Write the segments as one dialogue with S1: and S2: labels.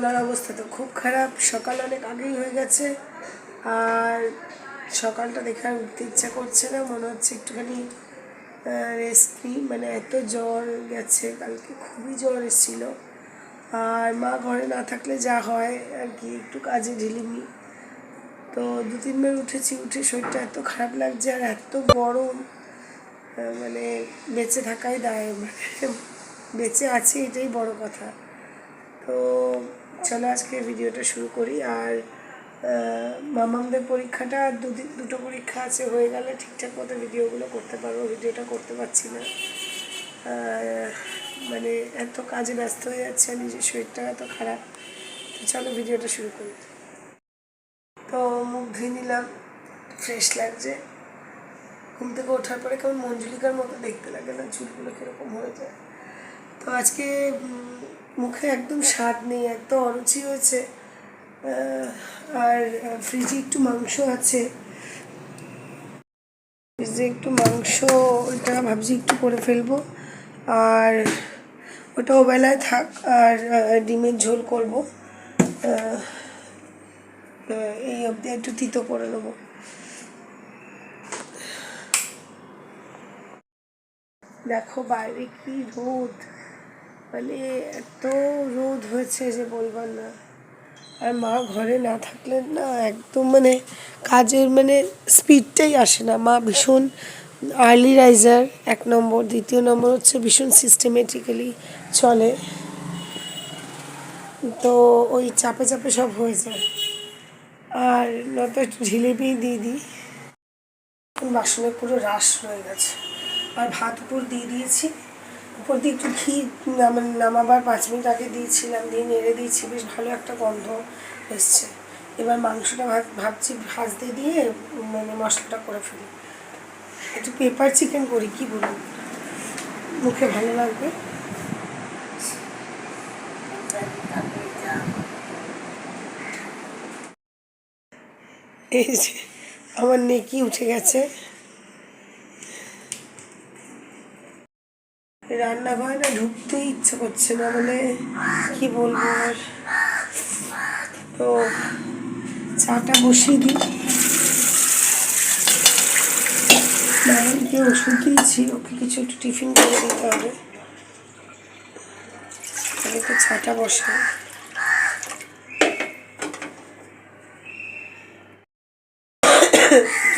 S1: গলার অবস্থা তো খুব খারাপ। সকাল অনেক আগেই হয়ে গেছে। আর সকালটা দেখে আর উঠতে ইচ্ছা করছে না। মনে হচ্ছে একটুখানি রেস্ট নিই। মানে এত জ্বর গেছে। কালকে খুবই জ্বর এসেছিল। আর মা ঘরে না থাকলে যা হয় আর কি, একটু কাজে ঢিলিমি। তো দু তিনবার উঠেছি, উঠে শরীরটা এত খারাপ লাগছে আর এত গরম। মানে বেঁচে থাকাই দায়। মানে বেঁচে আছি এটাই বড় কথা। তো চলো আজকে ভিডিওটা শুরু করি আর মামামদের পরীক্ষাটা দুদিন, দুটো পরীক্ষা আছে, হয়ে গেলে ঠিকঠাক মতো ভিডিওগুলো করতে পারব, ভিডিওটা করতে পারছি না। মানে এত কাজে ব্যস্ত হয়ে যাচ্ছে, নিজের শরীরটা এত খারাপ। তো চলো ভিডিওটা শুরু করি। তো মুখ ধুয়ে নিলাম, ফ্রেশ লাগছে। ঘুম থেকে ওঠার পরে কেমন মঞ্জুলিকার মতো দেখতে লাগে না, চুলগুলো কীরকম হয়ে যায়। তো আজকে মুখে একদম স্বাদ নেই একদম অরুচি হয়েছে। আর ফ্রিজে একটু মাংস আছে। ফ্রিজে একটু মাংস ওটা ভাবছি একটু করে ফেলব। আর, ওটা ওবেলায় থাক, আর ডিমের ঝোল করব। এই অবধি একটু তিতো করে নেব। দেখো বাইরে কি রোদ। মানে এত রোদ হয়েছে যে বলবার না। আর মা ঘরে না থাকলে না একদম মানে কাজের মানে স্পিডটাই আসে না। মা ভীষণ আর্লি রাইজার এক নম্বর। দ্বিতীয় নম্বর হচ্ছে ভীষণ সিস্টেমেটিক্যালি চলে। তো ওই চাপে চাপে সব হয়ে যায়। আর নয়তো একটু ঝিলিপি দিয়ে দিই। বাসনে পুরো রাস রয়ে গেছে। আর ভাত উপর দিয়ে দিয়েছি। উপর দিয়ে একটু ঘি নাম- নামাবার পাঁচ মিনিট আগে দিয়েছিলাম, দিয়ে নেড়ে দিয়েছি, বেশ ভালো একটা গন্ধ এসছে। এবার মাংসটা ভাব ভাবছি ভাজতে দিয়ে মানে মশলাটা করে ফেলি। একটু পেপার চিকেন করি, কি বলুন? মুখে ভালো লাগবে? এই যে, আমার নেকি উঠে গেছে। রান্নাঘরে না ঢুকতেই ইচ্ছে করছে না মানে কি বলব আর? তো চাটা বসিয়ে দিই। ম্যাডামকে ওষুধ দিয়েছি, ওকে কিছু একটু টিফিন করে দিতে হবে। তাহলে তো চাটা বসে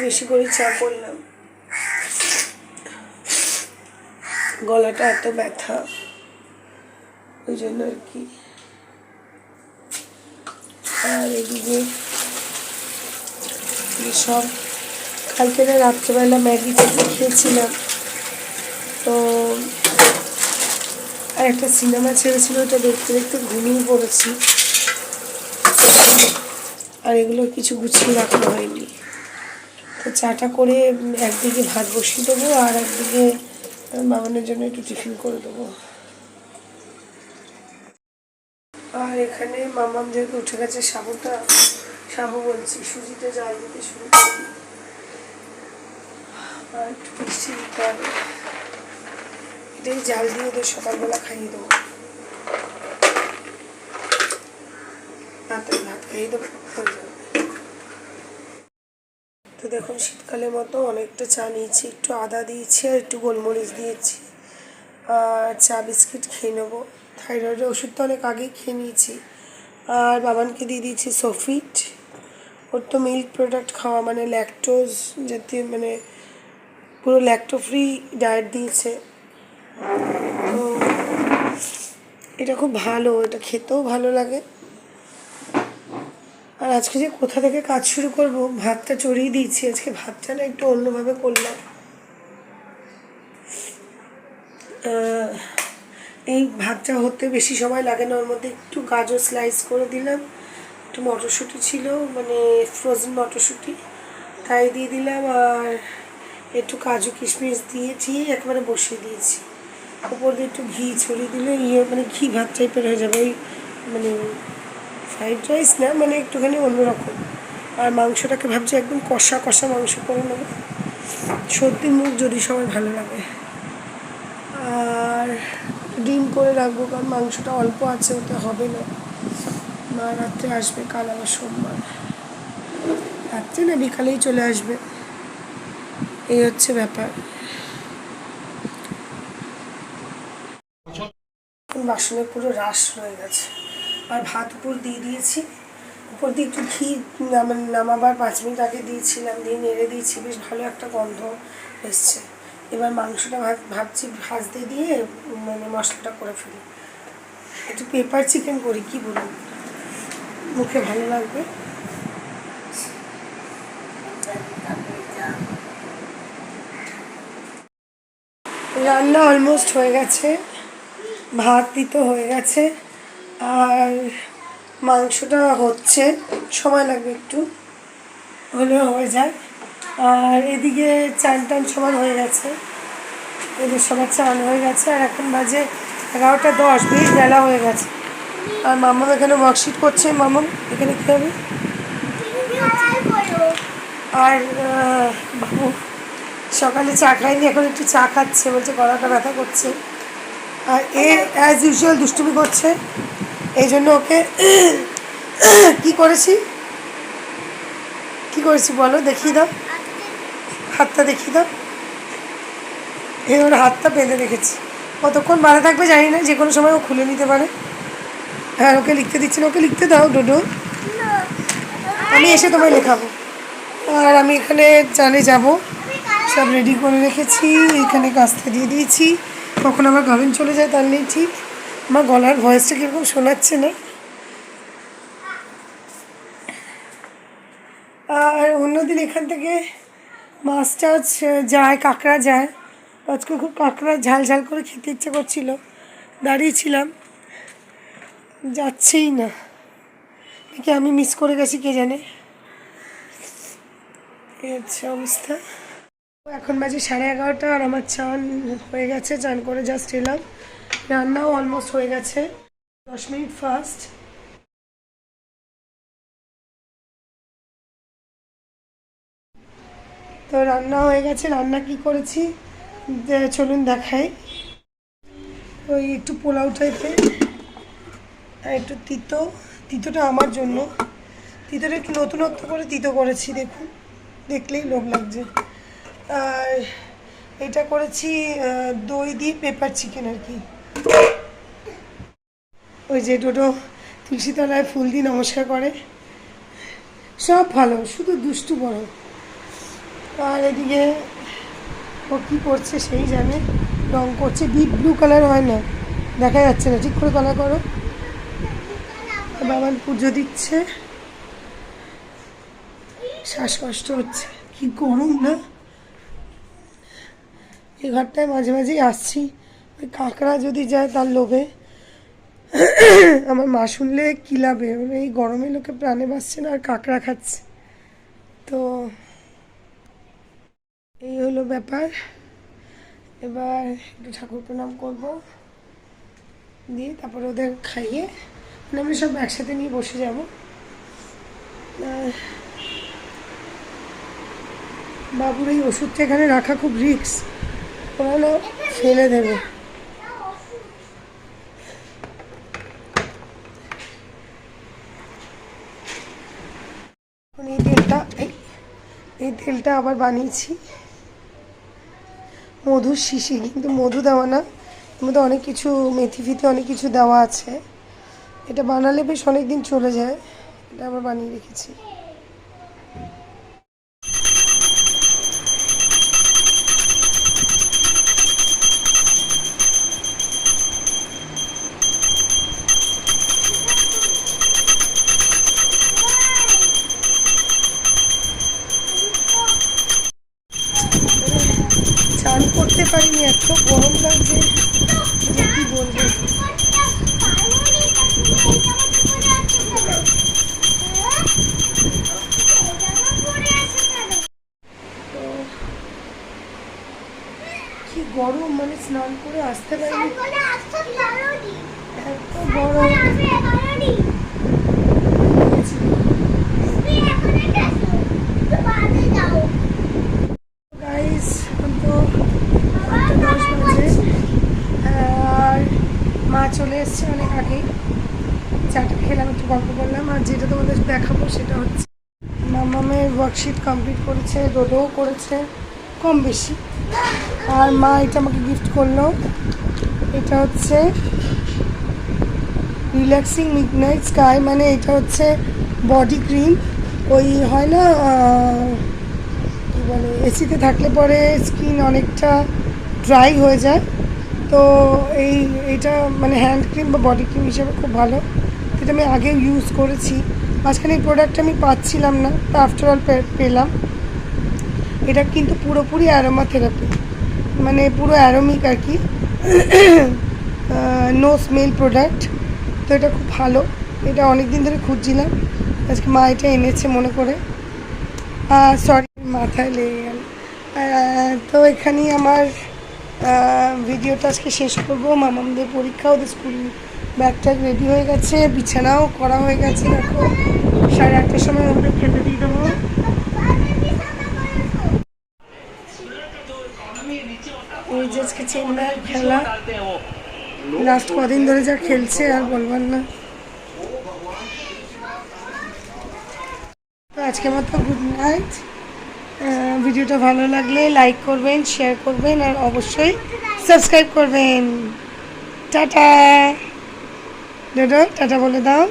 S1: বেশি করে চা করলাম। গলাটা এত ব্যথা। ওই জন্য আর কি। আর এদিকে সব, কালকে না রাত্রেবেলা ম্যাগি খেয়েছিলাম। তো আর একটা সিনেমা ছেড়েছিল, ওটা দেখতে দেখতে ঘুমিয়ে পড়েছি। আর এগুলো কিছু গুছিয়ে রাখা হয়নি। তো চাটা করে একদিকে ভাত বসিয়ে দেবো আর একদিকে মামানের জন্য একটু টিফিন করে দেবো। আর এখানে মামাম যেহেতু উঠে গেছে সাবুটা সাবু বলছি, সুজিতে জাল দিতে শুরু করি আর একটু এটাই জাল দিয়ে ওদের সকালবেলা খাইয়ে দেবো। রাতের ভাত খাইয়ে দেবো, হয়ে তো দেখুন শীতকালের মতো, অনেকটা চা নিয়েছি, একটু আদা দিয়েছি আর একটু গোলমরিচ দিয়েছি। আর চা বিস্কিট খেয়ে নেব। থাইরয়েডের ওষুধ তো অনেক আগেই খেয়ে নিয়েছি। আর বাবানকে দিয়ে দিয়েছি সফিট। ওর তো মিল্ক প্রোডাক্ট খাওয়া মানে ল্যাকটোজ জাতীয় মানে পুরো ল্যাকটো ফ্রি ডায়েট দিয়েছে। তো এটা খুব ভালো, এটা খেতেও ভালো লাগে। আজকে যে কোথা থেকে কাজ শুরু করব, ভাতটা চড়িয়ে দিয়েছি, আজকে ভাতটা না একটু অন্যভাবে করলাম। এই ভাতটা হতে বেশি সময় লাগে না, ওর মধ্যে একটু গাজর স্লাইস করে দিলাম, একটু মটরশুঁটি ছিল মানে ফ্রোজেন মটরশুঁটি, তাই দিয়ে দিলাম, আর একটু কাজু কিশমিশ দিয়ে একেবারে বসিয়ে দিয়েছি। উপর দিয়ে একটু ঘি ছড়িয়ে দিলে ইয়ে মানে ঘি ভাত টাইপের হয়ে যাবে, ওই মানে ফ্রাইড রাইস না মানে একটুখানি অন্যরকম। আর মাংসটাকে ভাবছি একদম কষা কষা মাংস করে নেব। সর্দি মুখ যদি সবাই ভালো লাগে। আর ডিম করে রাখব, কারণ মাংসটা অল্প আছে ওতে হবে না। মা রাত্রে আসবে, কাল আবার সোমবার। রাত্রে না, বিকালেই চলে আসবে। এই হচ্ছে ব্যাপার। বাসনে পুরো রাস রয়ে গেছে। আর ভাত উপর দিয়ে দিয়েছি। উপর দিয়ে একটু ঘি নামা- নামাবার পাঁচ মিনিট আগে দিয়েছিলাম, দিয়ে নেড়ে দিয়েছি, বেশ ভালো একটা গন্ধ এসছে। এবার মাংসটা ভাব- ভাবছি ভাজতে দিয়ে মানে মশলাটা করে ফেলি। একটু পেপার চিকেন করি, কি বলুন মুখে ভালো লাগবে। রান্না অলমোস্ট হয়ে গেছে। ভাত দিতে হয়ে গেছে। আর মাংসটা হচ্ছে, সময় লাগবে একটু, হলেও হয়ে যায়। আর এদিকে চান টান সবার হয়ে গেছে। এদের সবার চান হয়ে গেছে, আর এখন বাজে এগারোটা দশ, বেশ বেলা হয়ে গেছে। আর মামা এখানে ওয়ার্কশিট করছে। মামা এখানে কী হবে? আর বাবু, সকালে চা খাইনি এখন একটু চা খাচ্ছে, বলছে গলাটা ব্যথা করছে। আর এ অ্যাজ ইউজুয়াল দুষ্টুমি করছে। এই জন্য ওকে কি করেছি? কি করেছি বলো, দেখিয়ে দাও। হাতটা দেখিয়ে দাও। এই ওর হাতটা বেঁধে রেখেছি। কতক্ষণ বাঁধা থাকবে জানি না, যে কোনো সময় ও খুলে নিতে পারে। হ্যাঁ ওকে লিখতে দিচ্ছি না, ওকে লিখতে দাও, ডোডো। আমি এসে তোমায় লেখাবো। আর আমি এখানে চালে যাব। সব রেডি করে রেখেছি, এখানে কাস্তে দিয়ে দিয়েছি। কখন আমার কারেন্ট চলে যায় তার নেই ঠিক। আমার গলার ভয়েসটা কীরকম শোনাচ্ছে না। আর অন্যদিন এখান থেকে মাছ টাছ যায়, কাঁকড়া যায়। আজকে খুব কাঁকড়া ঝাল ঝাল করে খেতে ইচ্ছে করছিল। দাঁড়িয়েছিলাম যাচ্ছেই না। দেখি আমি মিস করে গেছি কে জানে। হচ্ছে অবস্থা। এখন বাজে সাড়ে এগারোটা আর আমার চান হয়ে গেছে, চান করে জাস্ট এলাম। রান্নাও অলমোস্ট হয়ে গেছে। দশ মিনিট ফার্স্ট তো রান্না হয়ে গেছে। রান্না কি করেছি? চলুন দেখাই। ওই একটু পোলাও টাইপের আর একটু তিতো। তিতোটা আমার জন্য। তিতোটা একটু নতুনত্ব করে তিতো করেছি, দেখুন। দেখলেই লোভ লাগছে। আর এটা করেছি দই দিয়ে পেপার চিকেন আর কি। ওই যে ডোডো তুলসীতলায় ফুল দিয়ে নমস্কার করে। সব ভালো, শুধু দুষ্টু বড়। আর এদিকে ও কী করছে সেই জানে, রং করছে ডিপ ব্লু কালার হয় না, দেখা যাচ্ছে না, ঠিক করে কালার করো। বাবার পুজো দিচ্ছে। শ্বাসকষ্ট হচ্ছে, কি গরম না। এই ঘরটায় মাঝে মাঝেই আসছি, ওই কাঁকড়া যদি যায় তার লোভে। আমার মা শুনলে কিলাবে মানে এই গরমে লোকে প্রাণে বাঁচছে না, আর কাঁকড়া খাচ্ছে। তো এই হলো ব্যাপার। এবার একটু ঠাকুর প্রণাম করব। দিয়ে তারপরে ওদের খাইয়ে মানে আমরা সব একসাথে নিয়ে বসে যাব। বাবুর এই ওষুধটা এখানে রাখা খুব রিস্ক। ওরা না ফেলে দেবে এখন এই তেলটা এই- এই তেলটা আবার বানিয়েছি। মধুর শিশি, কিন্তু মধু দেওয়া না। এর মধ্যে অনেক কিছু, মেথি ফিতে অনেক কিছু দেওয়া আছে। এটা বানালে বেশ অনেক দিন চলে যায়। এটা আবার বানিয়ে রেখেছি। করতে পারিনি এত গরম লাগছে। কি বলব? কি গরম মানে স্নান করে আসতে পারিনি। এত গরম গাইস এখন তো আটটা দশ বাজে আর মা চলে এসছে অনেক আগেই চাটা খেলাম একটু গল্প করলাম যেটা তোমাদের দেখাবো সেটা হচ্ছে মামামের ওয়ার্কশিট কমপ্লিট করেছে রোদও করেছে, কম বেশি। আর মা এটা আমাকে গিফট করল। এটা হচ্ছে রিল্যাক্সিং মিডনাইট স্কাই মানে এটা হচ্ছে বডি ক্রিম ওই হয় না কী বলে, এসিতে থাকলে পরে স্কিন অনেকটা ড্রাই হয়ে যায়। তো এই, এটা মানে হ্যান্ড ক্রিম বা বডি ক্রিম হিসেবে খুব ভালো। এটা আমি আগেও ইউজ করেছি। মাঝখানে এই প্রোডাক্ট আমি পাচ্ছিলাম না, তো আফটার অল পেলাম। এটা কিন্তু পুরোপুরি অ্যারোমা থেরাপি মানে পুরো অ্যারোমিক আর কি। নো স্মেল প্রোডাক্ট তো এটা খুব ভালো। এটা অনেক দিন ধরে খুঁজছিলাম, আজকে মা এটা এনেছে মনে করে। সরি মাথায় লেগে গেল। তো এখানেই আমার ভিডিওটা আজকে শেষ করব। মামামদের পরীক্ষা, ওদের স্কুল ব্যাগটা রেডি হয়ে গেছে, বিছানাও করা হয়ে গেছে, দেখো। সাড়ে আটটার সময় ওদের খেতে দিয়ে দেবো। খেলা। লাস্ট কদিন ধরে যা খেলছে, আর না। মতো গুড নাইট ভিডিওটা ভালো লাগলে লাইক করবেন শেয়ার করবেন, আর অবশ্যই সাবস্ক্রাইব করবেন। টাটা! টাটা বলে দাও।